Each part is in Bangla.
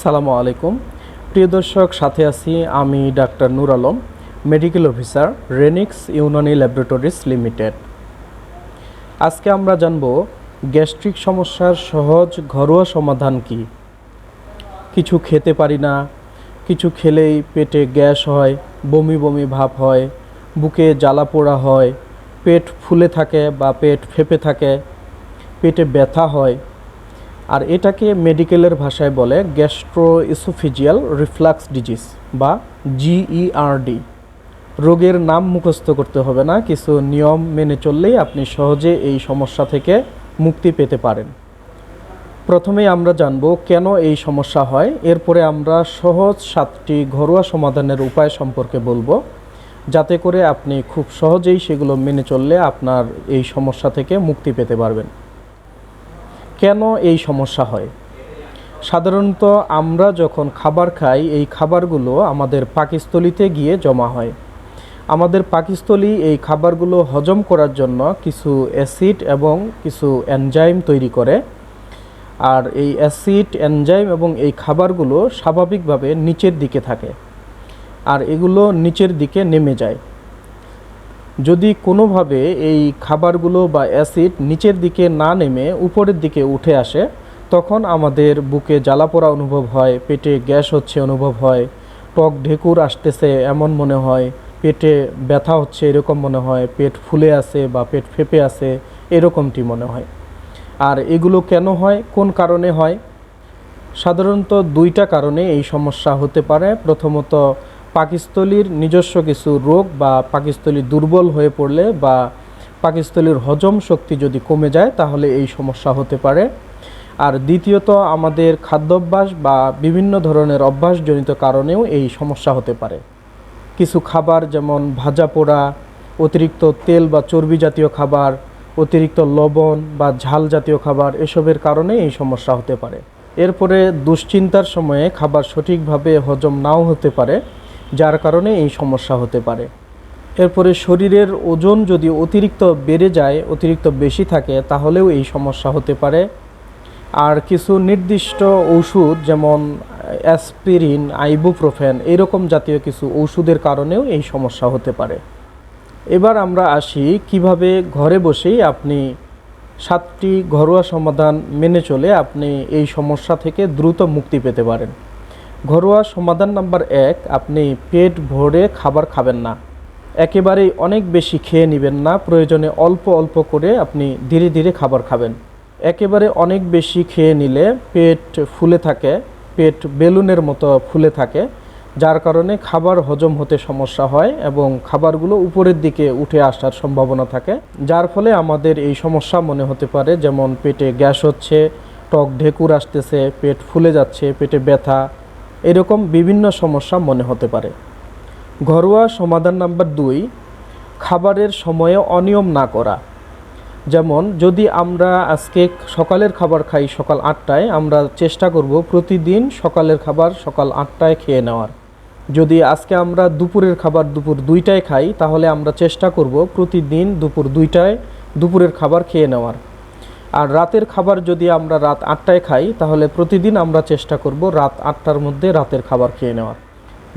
সালামু আলাইকুম। প্রিয় দর্শক, সাথে আছি আমি doctor Nur Alam, medical officer, Renix Unani laboratories limited. আজকে আমরা জানব গ্যাস্ট্রিক সমস্যার সহজ ঘরোয়া সমাধান কি। কিছু খেতে পারি না, কিছু খেলেই পেটে গ্যাস হয়, বমি বমি ভাব হয়, বুকে জ্বালা পোড়া হয়, পেট ফুলে থাকে বা পেট ফেপে থাকে, পেটে ব্যথা হয় আর এটাকে মেডিকেলের ভাষায় বলে গ্যাস্ট্রো ইসোফিজিয়াল রিফ্লাক্স ডিজিজ বা জিইআরডি রোগের নাম মুখস্থ করতে হবে না, কিছু নিয়ম মেনে চললেই আপনি সহজে এই সমস্যা থেকে মুক্তি পেতে পারেন। প্রথমেই আমরা জানব কেন এই সমস্যা হয়। এরপরে আমরা সহজ সাতটি ঘরোয়া সমাধানের উপায় সম্পর্কে বলব। যাতে করে আপনি খুব সহজেই সেগুলো মেনে চললে আপনার এই সমস্যা থেকে মুক্তি পেতে পারবেন। কেন এই সমস্যা হয়? সাধারণত আমরা যখন খাবার খাই, এই খাবারগুলো আমাদের পাকস্থলিতে গিয়ে জমা হয়। আমাদের পাকস্থলী এই খাবারগুলো হজম করার জন্য কিছু অ্যাসিড এবং কিছু এনজাইম তৈরি করে। আর এই অ্যাসিড, এনজাইম এবং এই খাবারগুলো স্বাভাবিকভাবে নিচের দিকে থাকে। আর এগুলো নিচের দিকে নেমে যায়। যদি কোনোভাবে এই খাবারগুলো বা অ্যাসিড নিচের দিকে না নেমে উপরের দিকে উঠে আসে, তখন আমাদের বুকে জ্বালা জ্বালাপোড়া অনুভব হয়, পেটে গ্যাস হচ্ছে অনুভব হয়, টক ঢেকুর আসতেছে এমন মনে হয়, পেটে ব্যথা হচ্ছে এরকম মনে হয়, পেট ফুলে আছে বা পেট ফেপে আছে এরকমটি মনে হয়। আর এগুলো কেন হয়, কোন কারণে হয়? সাধারণত দুইটা কারণে এই সমস্যা হতে পারে। প্রথমত পাকিস্থলীর নিজস্ব কিছু রোগ বা পাকিস্থলী দুর্বল হয়ে পড়লে বা পাকিস্তলির হজম শক্তি যদি কমে যায়, তাহলে এই সমস্যা হতে পারে। আর দ্বিতীয়ত, আমাদের খাদ্যাভ্যাস বা বিভিন্ন ধরনের অভ্যাসজনিত কারণেও এই সমস্যা হতে পারে। কিছু খাবার যেমন ভাজা পোড়া, অতিরিক্ত তেল বা চর্বি জাতীয় খাবার, অতিরিক্ত লবণ বা ঝাল জাতীয় খাবার, এসবের কারণে এই সমস্যা হতে পারে। এরপরে দুশ্চিন্তার সময়ে খাবার সঠিকভাবে হজম নাও হতে পারে। যার কারণে এই সমস্যা হতে পারে। এরপরে শরীরের ওজন যদি অতিরিক্ত বেড়ে যায়, অতিরিক্ত বেশি থাকে, তাহলেও এই সমস্যা হতে পারে। আর কিছু নির্দিষ্ট ওষুধ যেমন অ্যাসপিরিন, আইবুপ্রোফেন এরকম জাতীয় কিছু ওষুধের কারণেও এই সমস্যা হতে পারে। এবার আমরা আসি কীভাবে ঘরে বসেই আপনি সাতটি ঘরোয়া সমাধান মেনে চলে আপনি এই সমস্যা থেকে দ্রুত মুক্তি পেতে পারেন। ঘরোয়া সমাধান নাম্বার এক, আপনি পেট ভরে খাবার খাবেন না। একেবারেই অনেক বেশি খেয়ে নেবেন না, প্রয়োজনে অল্প অল্প করে আপনি ধীরে ধীরে খাবার খাবেন। একেবারে অনেক বেশি খেয়ে নিলে পেট ফুলে থাকে, পেট বেলুনের মতো ফুলে থাকে, যার কারণে খাবার হজম হতে সমস্যা হয় এবং খাবারগুলো উপরের দিকে উঠে আসার সম্ভাবনা থাকে। যার ফলে আমাদের এই সমস্যা মনে হতে পারে, যেমন পেটে গ্যাস হচ্ছে টক ঢেকুর আসতেছে, পেট ফুলে যাচ্ছে, পেটে ব্যথা এরকম বিভিন্ন সমস্যা মনে হতে পারে। ঘরোয়া সমাধান নাম্বার দুই, খাবারের সময়ে অনিয়ম না করা। যেমন, যদি আমরা আজকে সকালের খাবার খাই সকাল আটটায়, আমরা চেষ্টা করব প্রতিদিন সকালের খাবার সকাল আটটায় খেয়ে নেওয়ার। যদি আজকে আমরা দুপুরের খাবার দুপুর দুইটায় খাই, তাহলে আমরা চেষ্টা করব প্রতিদিন দুপুর দুইটায় দুপুরের খাবার খেয়ে নেওয়ার। আর রাতের খাবার যদি আমরা রাত আটটায় খাই, তাহলে প্রতিদিন আমরা চেষ্টা করব রাত আটটার মধ্যে রাতের খাবার খেয়ে নেওয়ার।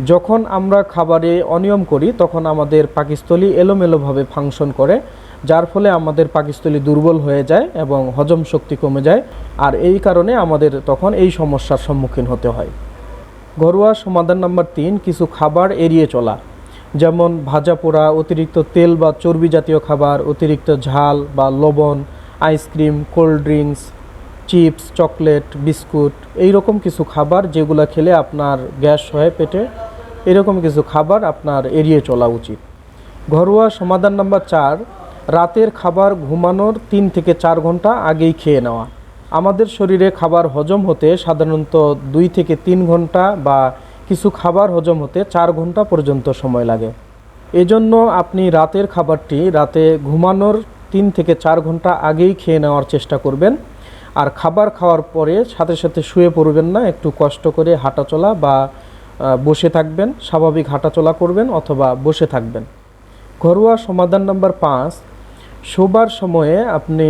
যখন আমরা খাবারে অনিয়ম করি, তখন আমাদের পাকিস্থলী এলোমেলোভাবে ফাংশন করে, যার ফলে আমাদের পাকিস্থলী দুর্বল হয়ে যায় এবং হজম শক্তি কমে যায়। আর এই কারণে আমাদের তখন এই সমস্যার সম্মুখীন হতে হয়। ঘরোয়া সমাধান নাম্বার তিন, কিছু খাবার এড়িয়ে চলা। যেমন ভাজা পোড়া, অতিরিক্ত তেল বা চর্বি জাতীয় খাবার, অতিরিক্ত ঝাল বা লবণ ice cream cold drinks chips chocolate biscuit এই রকম কিছু খাবার যেগুলো খেলে আপনার গ্যাস হয় পেটে, এরকম কিছু খাবার আপনার এড়িয়ে চলা উচিত। ঘরোয়া সমাধান নাম্বার চার, রাতের খাবার ঘুমানোর তিন থেকে চার ঘণ্টা আগেই খেয়ে নেওয়া। আমাদের শরীরে খাবার হজম হতে সাধারণত দুই থেকে তিন ঘণ্টা বা কিছু খাবার হজম হতে চার ঘণ্টা পর্যন্ত সময় লাগে। এজন্য আপনি রাতের খাবারটি রাতে ঘুমানোর তিন থেকে চার ঘণ্টা আগেই খেয়ে নেওয়ার চেষ্টা করবেন। আর খাবার খাওয়ার পরে সাথে সাথে শুয়ে পড়বেন না, একটু কষ্ট করে হাঁটাচলা বা বসে থাকবেন, স্বাভাবিক হাঁটাচলা করবেন অথবা বসে থাকবেন। ঘরোয়া সমাধান নাম্বার পাঁচ, শোবার সময়ে আপনি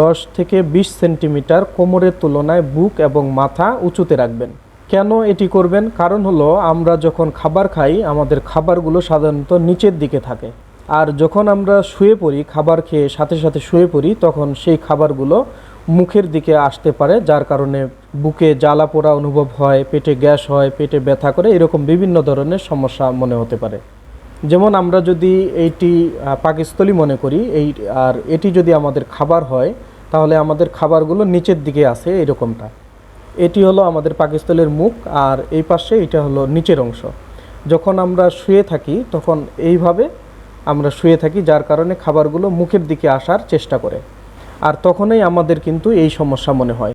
দশ থেকে বিশ সেন্টিমিটার কোমরের তুলনায় বুক এবং মাথা উঁচুতে রাখবেন। কেন এটি করবেন? কারণ হলো আমরা যখন খাবার খাই, আমাদের খাবারগুলো সাধারণত নিচের দিকে থাকে। আর যখন আমরা শুয়ে পড়ি খাবার খেয়ে সাথে সাথে শুয়ে পড়ি তখন সেই খাবারগুলো মুখের দিকে আসতে পারে যার কারণে বুকে জ্বালা পোড়া অনুভব হয় পেটে গ্যাস হয় পেটে ব্যথা করে এরকম বিভিন্ন ধরনের সমস্যা মনে হতে পারে। যেমন আমরা যদি এইটি আহ, পাকস্থলী মনে করি এই আর এটি যদি আমাদের খাবার হয় তাহলে আমাদের খাবারগুলো নিচের দিকে আসে এরকমটা। এটি হলো আমাদের পাকিস্তলের মুখ আর এই পাশে এটা হলো নিচের অংশ। যখন আমরা শুয়ে থাকি তখন এইভাবে আমরা শুয়ে থাকি, যার কারণে খাবারগুলো মুখের দিকে আসার চেষ্টা করে। আর তখনই আমাদের কিন্তু এই সমস্যা মনে হয়।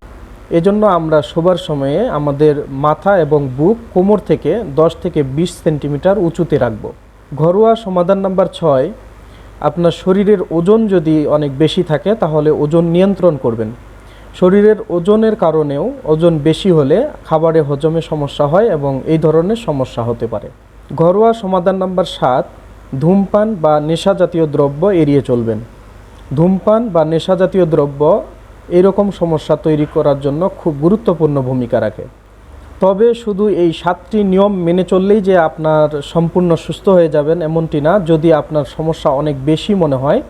এজন্য আমরা শোবার সময়ে আমাদের মাথা এবং বুক কোমর থেকে 10 থেকে 20 সেন্টিমিটার উঁচুতে রাখব। ঘরোয়া সমাধান নাম্বার ছয়, আপনার শরীরের ওজন যদি অনেক বেশি থাকে, তাহলে ওজন নিয়ন্ত্রণ করবেন। শরীরের ওজনের কারণেও ওজন বেশি হলে খাবারে হজমে সমস্যা হয় এবং এই ধরনের সমস্যা হতে পারে। ঘরোয়া সমাধান নাম্বার সাত ধূমপান বা নেশা জাতীয় দ্রব্য এড়িয়ে চলবেন। ধূমপান বা নেশা জাতীয় দ্রব্য এরকম সমস্যা তৈরি করার জন্য খুব গুরুত্বপূর্ণ ভূমিকা রাখে। তবে শুধু এই সাতটি নিয়ম মেনে চললেই যে আপনার সম্পূর্ণ সুস্থ হয়ে যাবেন এমনটি না। যদি আপনার সমস্যা অনেক বেশি মনে হয়,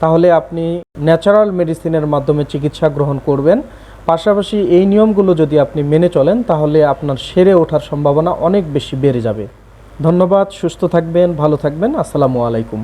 তাহলে আপনি ন্যাচারাল মেডিসিনের মাধ্যমে চিকিৎসা গ্রহণ করবেন। পাশাপাশি এই নিয়মগুলো যদি আপনি মেনে চলেন, তাহলে আপনার সেরে ওঠার সম্ভাবনা অনেক বেশি বেড়ে যাবে। ধন্যবাদ সুস্থ থাকবেন ভালো থাকবেন আসসালামু আলাইকুম।